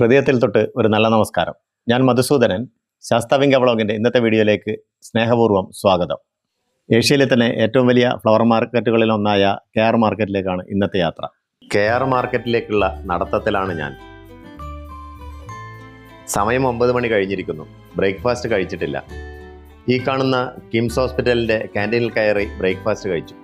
ഹൃദയത്തിൽ തൊട്ട് ഒരു നല്ല നമസ്കാരം. ഞാൻ മധുസൂദനൻ ശാസ്താവിംഗ വ്ളോഗിന്റെ ഇന്നത്തെ വീഡിയോയിലേക്ക് സ്നേഹപൂർവം സ്വാഗതം. ഏഷ്യയിലെ തന്നെ ഏറ്റവും വലിയ ഫ്ലവർ മാർക്കറ്റുകളിൽ ഒന്നായ കെ ആർ മാർക്കറ്റിലേക്കാണ് ഇന്നത്തെ യാത്ര. കെ ആർ മാർക്കറ്റിലേക്കുള്ള നടത്തത്തിലാണ് ഞാൻ. സമയം ഒമ്പത് മണി കഴിഞ്ഞിരിക്കുന്നു. ബ്രേക്ക്ഫാസ്റ്റ് കഴിച്ചിട്ടില്ല. ഈ കാണുന്ന കിംസ് ഹോസ്പിറ്റലിന്റെ ക്യാന്റീനിൽ കയറി ബ്രേക്ക്ഫാസ്റ്റ് കഴിച്ചു.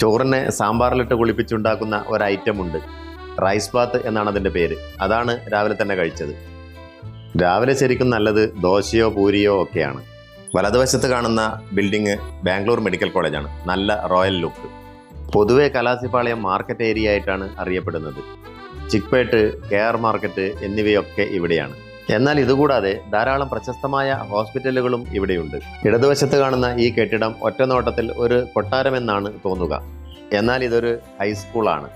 ചോറിനെ സാമ്പാറിലിട്ട് കുളിപ്പിച്ചുണ്ടാക്കുന്ന ഒരു ഐറ്റം ഉണ്ട് റൈസ് ബാത്ത് എന്നാണ് അതിന്റെ പേര്. അതാണ് രാവിലെ തന്നെ കഴിച്ചത്. രാവിലെ ശരിക്കും നല്ലത് ദോശയോ പൂരിയോ ഒക്കെയാണ്. വലതുവശത്ത് കാണുന്ന ബിൽഡിംഗ് ബാംഗ്ലൂർ മെഡിക്കൽ കോളേജാണ്. നല്ല റോയൽ ലുക്ക്. പൊതുവെ കലാസിപ്പാളയം മാർക്കറ്റ് ഏരിയ ആയിട്ടാണ് അറിയപ്പെടുന്നത്. ചിക്പേട്ട് കെ ആർ മാർക്കറ്റ് എന്നിവയൊക്കെ ഇവിടെയാണ്. എന്നാൽ ഇതുകൂടാതെ ധാരാളം പ്രശസ്തമായ ഹോസ്പിറ്റലുകളും ഇവിടെയുണ്ട്. ഇടതുവശത്ത് കാണുന്ന ഈ കെട്ടിടം ഒറ്റനോട്ടത്തിൽ ഒരു കൊട്ടാരമെന്നാണ് തോന്നുക. എന്നാൽ ഇതൊരു ഹൈസ്കൂളാണ്.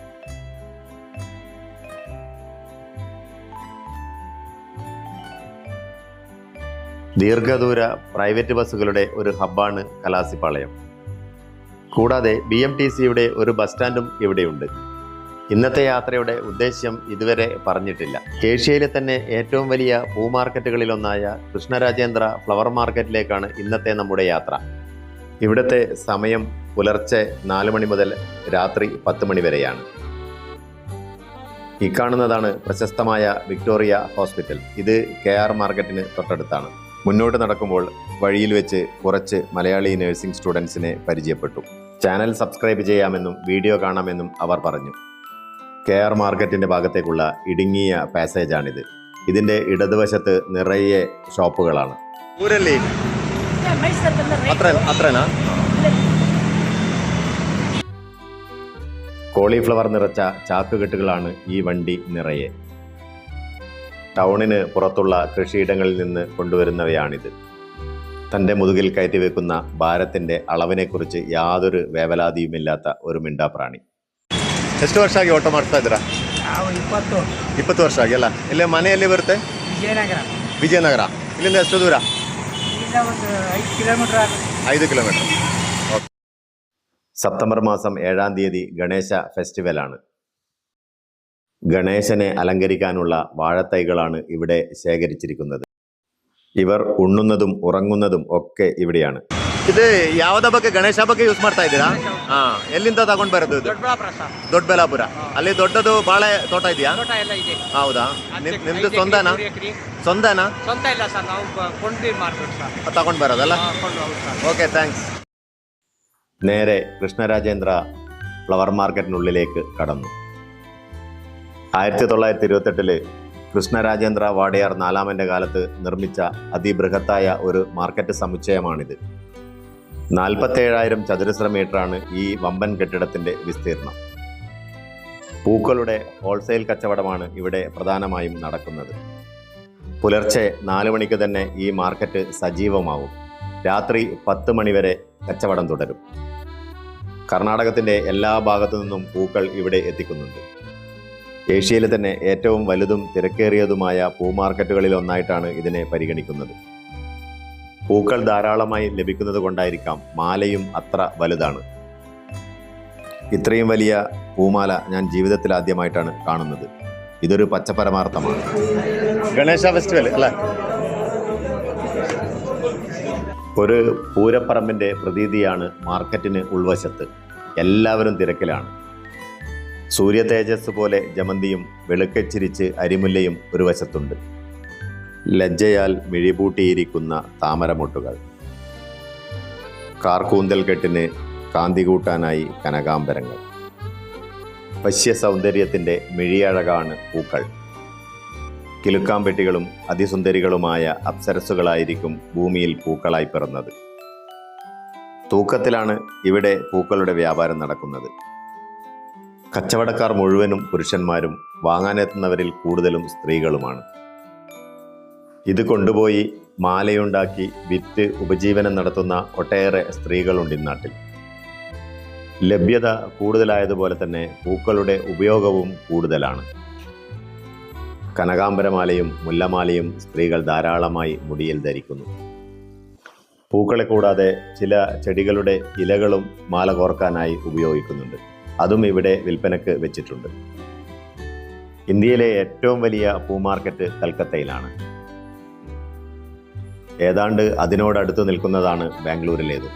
ദീർഘദൂര പ്രൈവറ്റ് ബസ്സുകളുടെ ഒരു ഹബ്ബാണ് കലാസിപ്പാളയം. കൂടാതെ ബി എം ടി സിയുടെ ഒരു ബസ് സ്റ്റാൻഡും ഇവിടെയുണ്ട്. ഇന്നത്തെ യാത്രയുടെ ഉദ്ദേശ്യം ഇതുവരെ പറഞ്ഞിട്ടില്ല. ഏഷ്യയിലെ തന്നെ ഏറ്റവും വലിയ പൂമാർക്കറ്റുകളിലൊന്നായ കൃഷ്ണരാജേന്ദ്ര ഫ്ലവർ മാർക്കറ്റിലേക്കാണ് ഇന്നത്തെ നമ്മുടെ യാത്ര. ഇവിടുത്തെ സമയം പുലർച്ചെ നാല് മണി മുതൽ രാത്രി പത്ത് മണി വരെയാണ്. ഈ കാണുന്നതാണ് പ്രശസ്തമായ വിക്ടോറിയ ഹോസ്പിറ്റൽ. ഇത് കെ ആർ മാർക്കറ്റിന് തൊട്ടടുത്താണ്. മുന്നോട്ട് നടക്കുമ്പോൾ വഴിയിൽ വെച്ച് കുറച്ച് മലയാളി നഴ്സിംഗ് സ്റ്റുഡൻസിനെ പരിചയപ്പെട്ടു. ചാനൽ സബ്സ്ക്രൈബ് ചെയ്യാമെന്നും വീഡിയോ കാണാമെന്നും അവർ പറഞ്ഞു. കെ ആർ മാർക്കറ്റിന്റെ ഭാഗത്തേക്കുള്ള ഇടുങ്ങിയ പാസേജാണിത്. ഇതിന്റെ ഇടതുവശത്ത് നിറയെ ഷോപ്പുകളാണ്. ഊരല്ലേ? അത്രനാ? കോളിഫ്ലവർ നിറച്ച ചാക്കുകെട്ടുകളാണ് ഈ വണ്ടി നിറയെ. ടൗണിന് പുറത്തുള്ള കൃഷിയിടങ്ങളിൽ നിന്ന് കൊണ്ടുവരുന്നവയാണിത് തൻ്റെ മുതുകിൽ കയറ്റി വെക്കുന്ന ഭാരത്തിൻ്റെ അളവിനെക്കുറിച്ച് യാതൊരു വേവലാതിയുമില്ലാത്ത ഒരു മിണ്ടാപ്രാണി ಎಷ್ಟು ವರ್ಷ ಆಗಿ ಓಟ ಮಾಡ್ತಾ ಇದ್ದೀರಾ ನಾವು ಇಪ್ಪತ್ತು ಇಪ್ಪತ್ತು ವರ್ಷ ಆಗಿಲ್ಲ ಇಲ್ಲೇ ಮನೆ ಎಲ್ಲಿ ಬರುತ್ತೆ ವಿಜಯನಗರ ವಿಜಯನಗರ ಇಲ್ಲಿಂದ ಎಷ್ಟು ದೂರ ಇಲ್ಲಿಂದ ಒಂದು ಐದು ಕಿಲೋಮೀಟರ್ ಆಗುತ್ತೆ ಐದು കിലോമീറ്റർ സെപ്റ്റംബർ മാസം ഏഴാം തീയതി ഗണേശ ഫെസ്റ്റിവലാണ് ഗണേശനെ അലങ്കരിക്കാനുള്ള വാഴത്തൈകളാണ് ഇവിടെ ശേഖരിച്ചിരിക്കുന്നത് ഇവർ ഉണ്ണുന്നതും ഉറങ്ങുന്നതും ഒക്കെ ഇവിടെയാണ് ഇത് ಯಾವ್ದ ಬಗ್ಗೆ ಗಣೇಶ ಬಗ್ಗೆ ಯೂಸ್ ಮಾಡ್ತಾ ಇದ್ದೀರಾ ಹಾ ಎಲ್ಲಿಂದ ತಗೊಂಡ್ ಬರೋದು ಇದು ದೊಡ್ಡಬಳ್ಳಾಪುರ ಸರ್ ದೊಡ್ಡಬಳ್ಳಾಪುರ ಅಲ್ಲಿ ದೊಡ್ಡದು ಬಾಳೆ ತೋಟ ಇದೆಯಾ ತೋಟ ಎಲ್ಲ ಇದೆ ಹೌದಾ ನಿಮ್- ಐದು ನಿಮ್ದು ಎಕರೆ, ಸ್ವಂತನಾ ಮೂರು ಎಕರೆ. ಸ್ವಂತನಾ ಸ್ವಂತ ಇಲ್ಲ ಸರ್ ನಾವು ಬ- ಕೊಂಡ್ವಿ ಮಾರ್ಬೇಕು ಸರ್ ತಗೊಂಡ್ ಬರೋದಲ್ಲ ಹಾ, ಕೊಂಡು ಹೌದು ಸರ್ ഓക്കെ താങ്ക്സ് നേരെ കൃഷ്ണരാജേന്ദ്ര ഫ്ലവർ മാർക്കറ്റിനുള്ളിലേക്ക് കടന്നു ആയിരത്തി തൊള്ളായിരത്തി ഇരുപത്തെട്ടിൽ കൃഷ്ണരാജേന്ദ്ര വാടയാർ നാലാമന്റെ കാലത്ത് നിർമ്മിച്ച അതിബൃഹത്തായ ഒരു മാർക്കറ്റ് സമുച്ചയമാണിത്. നാൽപ്പത്തേഴായിരം ചതുരശ്ര മീറ്ററാണ് ഈ വമ്പൻ കെട്ടിടത്തിന്റെ വിസ്തീർണം പൂക്കളുടെ ഹോൾസെയിൽ കച്ചവടമാണ് ഇവിടെ പ്രധാനമായും നടക്കുന്നത്. പുലർച്ചെ നാല് മണിക്ക് തന്നെ ഈ മാർക്കറ്റ് സജീവമാവും. രാത്രി പത്ത് മണിവരെ കച്ചവടം തുടരും. കർണാടകത്തിന്റെ എല്ലാ ഭാഗത്തു നിന്നും പൂക്കൾ ഇവിടെ എത്തിക്കുന്നുണ്ട്. ഏഷ്യയിലെ തന്നെ ഏറ്റവും വലുതും തിരക്കേറിയതുമായ പൂമാർക്കറ്റുകളിൽ ഒന്നായിട്ടാണ് ഇതിനെ പരിഗണിക്കുന്നത്. പൂക്കൾ ധാരാളമായി ലഭിക്കുന്നത് കൊണ്ടായിരിക്കാം മാലയും അത്ര വലുതാണ്. ഇത്രയും വലിയ പൂമാല ഞാൻ ജീവിതത്തിൽ ആദ്യമായിട്ടാണ് കാണുന്നത്. ഇതൊരു പച്ചപരമാർത്ഥമാണ് ഗണേശ ഫെസ്റ്റിവൽ അല്ലേ? ഒരു പൂരപ്പറമ്പിന്റെ പ്രതീതിയാണ് മാർക്കറ്റിന് ഉൾവശത്ത്. എല്ലാവരും തിരക്കിലാണ്. സൂര്യ തേജസ് പോലെ ജമന്തിയും വെളുക്കച്ചിരിച്ച് അരിമുല്ലയും ഒരു വശത്തുണ്ട്. ലജ്ജയാൽ മിഴിപൂട്ടിയിരിക്കുന്ന താമരമൊട്ടുകൾ. കാർക്കൂന്തൽ കെട്ടിന് കാന്തി കൂട്ടാനായി കനകാംബരങ്ങൾ. വശ്യ സൗന്ദര്യത്തിന്റെ മിഴിയഴകാണ് പൂക്കൾ. കിലുക്കാമ്പെട്ടികളും അതിസുന്ദരികളുമായ അപ്സരസുകളായിരിക്കും ഭൂമിയിൽ പൂക്കളായി പിറന്നത്. തൂക്കത്തിലാണ് ഇവിടെ പൂക്കളുടെ വ്യാപാരം നടക്കുന്നത്. കച്ചവടക്കാർ മുഴുവനും പുരുഷന്മാരും വാങ്ങാനെത്തുന്നവരിൽ കൂടുതലും സ്ത്രീകളുമാണ്. ഇത് കൊണ്ടുപോയി മാലയുണ്ടാക്കി വിറ്റ് ഉപജീവനം നടത്തുന്ന ഒട്ടേറെ സ്ത്രീകളുണ്ട് ഇന്നാട്ടിൽ. ലഭ്യത കൂടുതലായതുപോലെ തന്നെ പൂക്കളുടെ ഉപയോഗവും കൂടുതലാണ്. കനകാംബരമാലയും മുല്ലമാലയും സ്ത്രീകൾ ധാരാളമായി മുടിയിൽ ധരിക്കുന്നു. പൂക്കളെ കൂടാതെ ചില ചെടികളുടെ ഇലകളും മാല കോർക്കാനായി ഉപയോഗിക്കുന്നുണ്ട്. അതും ഇവിടെ വിൽപ്പനക്ക് വെച്ചിട്ടുണ്ട്. ഇന്ത്യയിലെ ഏറ്റവും വലിയ പൂമാർക്കറ്റ് കൽക്കത്തയിലാണ്. ഏതാണ്ട് അതിനോടടുത്ത് നിൽക്കുന്നതാണ് ബാംഗ്ലൂരിലേതും.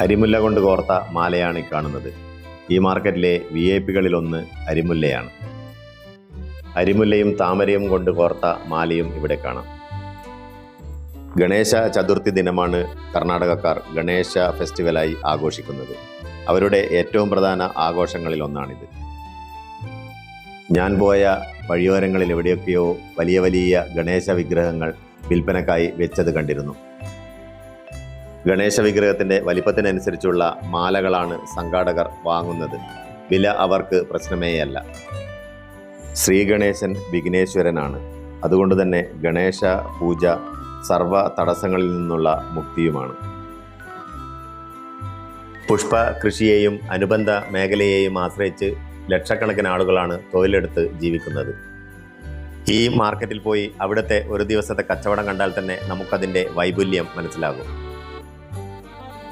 ഹരിമുല്ല കൊണ്ട് കോർത്ത മാലയാണ് കാണുന്നത്. ഈ മാർക്കറ്റിലെ വി ഐ പികളിലൊന്ന് അരിമുല്ലയാണ്. അരിമുല്ലയും താമരയും കൊണ്ട് കോർത്ത മാലയും ഇവിടെ കാണാം. ഗണേശ ചതുർത്ഥി ദിനമാണ് കർണാടകക്കാർ ഗണേശ ഫെസ്റ്റിവലായി ആഘോഷിക്കുന്നത്. അവരുടെ ഏറ്റവും പ്രധാന ആഘോഷങ്ങളിൽ ഒന്നാണിത്. ഞാൻ പോയ വഴിയോരങ്ങളിൽ എവിടെയൊക്കെയോ വലിയ വലിയ ഗണേശ വിഗ്രഹങ്ങൾ വിൽപ്പനക്കായി വെച്ചത് കണ്ടിരുന്നു. ഗണേശ വിഗ്രഹത്തിന്റെ വലിപ്പത്തിനനുസരിച്ചുള്ള മാലകളാണ് സംഘാടകർ വാങ്ങുന്നത്. വില അവർക്ക് പ്രശ്നമേയല്ല ശ്രീഗണേശൻ വിഘ്നേശ്വരനാണ്. അതുകൊണ്ട് തന്നെ ഗണേശ പൂജ സർവ തടസ്സങ്ങളിൽ നിന്നുള്ള മുക്തിയുമാണ്. പുഷ്പ കൃഷിയെയും അനുബന്ധ മേഖലയെയും ആശ്രയിച്ച് ലക്ഷക്കണക്കിന് ആളുകളാണ് തൊഴിലെടുത്ത് ജീവിക്കുന്നത്. ഈ മാർക്കറ്റിൽ പോയി അവിടുത്തെ ഒരു ദിവസത്തെ കച്ചവടം കണ്ടാൽ തന്നെ നമുക്കതിന്റെ വൈപുല്യം മനസ്സിലാകും.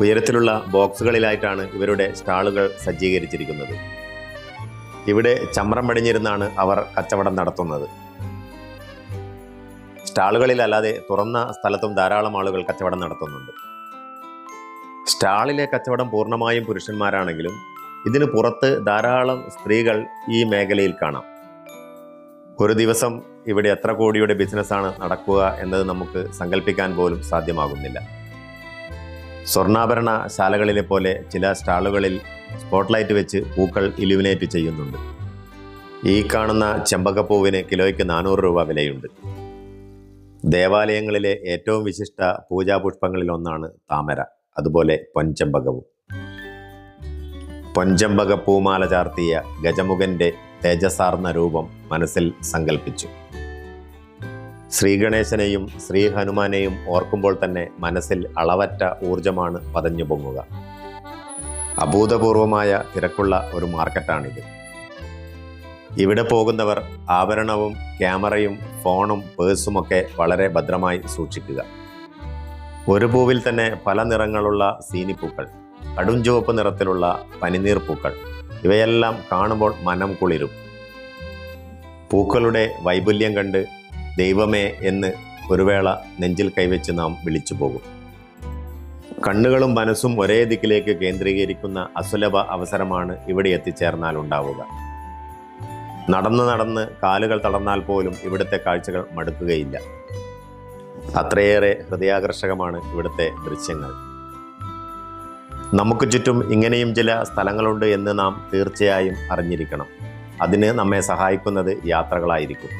ഉയരത്തിലുള്ള ബോക്സുകളിലായിട്ടാണ് ഇവരുടെ സ്റ്റാളുകൾ സജ്ജീകരിച്ചിരിക്കുന്നത്. ഇവിടെ ചമ്രം പടിഞ്ഞിരുന്നാണ് അവർ കച്ചവടം നടത്തുന്നത്. സ്റ്റാളുകളിലല്ലാതെ തുറന്ന സ്ഥലത്തും ധാരാളം ആളുകൾ കച്ചവടം നടത്തുന്നുണ്ട്. സ്റ്റാളിലെ കച്ചവടം പൂർണമായും പുരുഷന്മാരാണെങ്കിലും ഇതിന് പുറത്ത് ധാരാളം സ്ത്രീകൾ ഈ മേഖലയിൽ കാണാം. ഒരു ദിവസം ഇവിടെ എത്ര കോടിയുടെ ബിസിനസ്സാണ് നടക്കുക എന്നത് നമുക്ക് സങ്കല്പിക്കാൻ പോലും സാധ്യമാകുന്നില്ല. സ്വർണാഭരണ ശാലകളിലെ പോലെ ചില സ്റ്റാളുകളിൽ സ്പോട്ട്ലൈറ്റ് വെച്ച് പൂക്കൾ ഇലുമിനേറ്റ് ചെയ്യുന്നുണ്ട്. ഈ കാണുന്ന ചെമ്പകപ്പൂവിന് കിലോയ്ക്ക് നാനൂറ് രൂപ വിലയുണ്ട്. ദേവാലയങ്ങളിലെ ഏറ്റവും വിശിഷ്ട പൂജാപുഷ്പങ്ങളിൽ ഒന്നാണ് താമര. അതുപോലെ പൊൻചെമ്പകവും. പൊൻചെമ്പക പൂമാല ചാർത്തിയ ഗജമുഖന്റെ തേജസാർന്ന രൂപം മനസ്സിൽ സങ്കല്പിച്ചു ശ്രീഗണേശനെയും ശ്രീ ഹനുമാനെയും ഓർക്കുമ്പോൾ തന്നെ മനസ്സിൽ അളവറ്റ ഊർജമാണ് പതഞ്ഞു പൊങ്ങുക. അഭൂതപൂർവമായ തിരക്കുള്ള ഒരു മാർക്കറ്റാണിത്. ഇവിടെ പോകുന്നവർ ആഭരണവും ക്യാമറയും ഫോണും പേഴ്സുമൊക്കെ വളരെ ഭദ്രമായി സൂക്ഷിക്കുക. ഒരു പൂവിൽ തന്നെ പല നിറങ്ങളുള്ള സീനിപ്പൂക്കൾ കടും ചുവപ്പ് നിറത്തിലുള്ള പനിനീർ പൂക്കൾ. ഇവയെല്ലാം കാണുമ്പോൾ മനം കുളിരും. പൂക്കളുടെ വൈപുല്യം കണ്ട് ദൈവമേ എന്ന് ഒരു വേള നെഞ്ചിൽ കൈവച്ച് നാം വിളിച്ചു പോകും. കണ്ണുകളും മനസ്സും ഒരേ ദിക്കിലേക്ക് കേന്ദ്രീകരിക്കുന്ന അസുലഭ അവസരമാണ് ഇവിടെ എത്തിച്ചേർന്നാൽ ഉണ്ടാവുക. നടന്ന് നടന്ന് കാലുകൾ തളർന്നാൽ പോലും ഇവിടുത്തെ കാഴ്ചകൾ മടുക്കുകയില്ല. അത്രയേറെ ഹൃദയാകർഷകമാണ് ഇവിടുത്തെ ദൃശ്യങ്ങൾ. നമുക്ക് ചുറ്റും ഇങ്ങനെയും ചില സ്ഥലങ്ങളുണ്ട് എന്ന് നാം തീർച്ചയായും അറിഞ്ഞിരിക്കണം. അതിന് നമ്മെ സഹായിക്കുന്നത് യാത്രകളായിരിക്കും.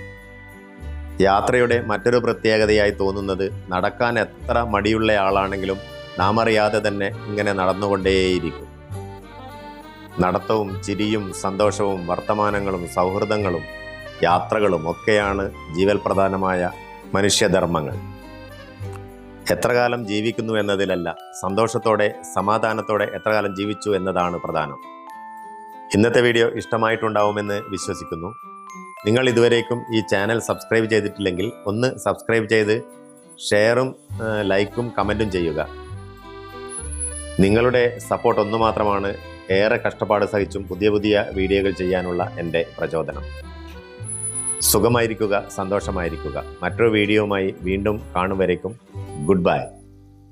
യാത്രയുടെ മറ്റൊരു പ്രത്യേകതയായി തോന്നുന്നത് നടക്കാൻ എത്ര മടിയുള്ള ആളാണെങ്കിലും നാം അറിയാതെ തന്നെ ഇങ്ങനെ നടന്നുകൊണ്ടേയിരിക്കും. നടത്തവും ചിരിയും സന്തോഷവും വർത്തമാനങ്ങളും സൗഹൃദങ്ങളും യാത്രകളും ഒക്കെയാണ് ജീവൽ പ്രധാനമായ മനുഷ്യധർമ്മങ്ങൾ. എത്ര കാലം ജീവിക്കുന്നു എന്നതിലല്ല സന്തോഷത്തോടെ സമാധാനത്തോടെ എത്ര കാലം ജീവിച്ചു എന്നതാണ് പ്രധാനം. ഇന്നത്തെ വീഡിയോ ഇഷ്ടമായിട്ടുണ്ടാവുമെന്ന് വിശ്വസിക്കുന്നു. നിങ്ങൾ ഇതുവരേക്കും ഈ ചാനൽ സബ്സ്ക്രൈബ് ചെയ്തിട്ടില്ലെങ്കിൽ ഒന്ന് സബ്സ്ക്രൈബ് ചെയ്ത് ഷെയറും ലൈക്കും കമന്റും ചെയ്യുക. നിങ്ങളുടെ സപ്പോർട്ട് ഒന്നു മാത്രമാണ് ഏറെ കഷ്ടപ്പാട് സഹിച്ചും പുതിയ പുതിയ വീഡിയോകൾ ചെയ്യാനുള്ള എന്റെ പ്രചോദനം. സുഖമായിരിക്കുക സന്തോഷമായിരിക്കുക. മറ്റൊരു വീഡിയോയുമായി വീണ്ടും കാണും വരേക്കും. Good bye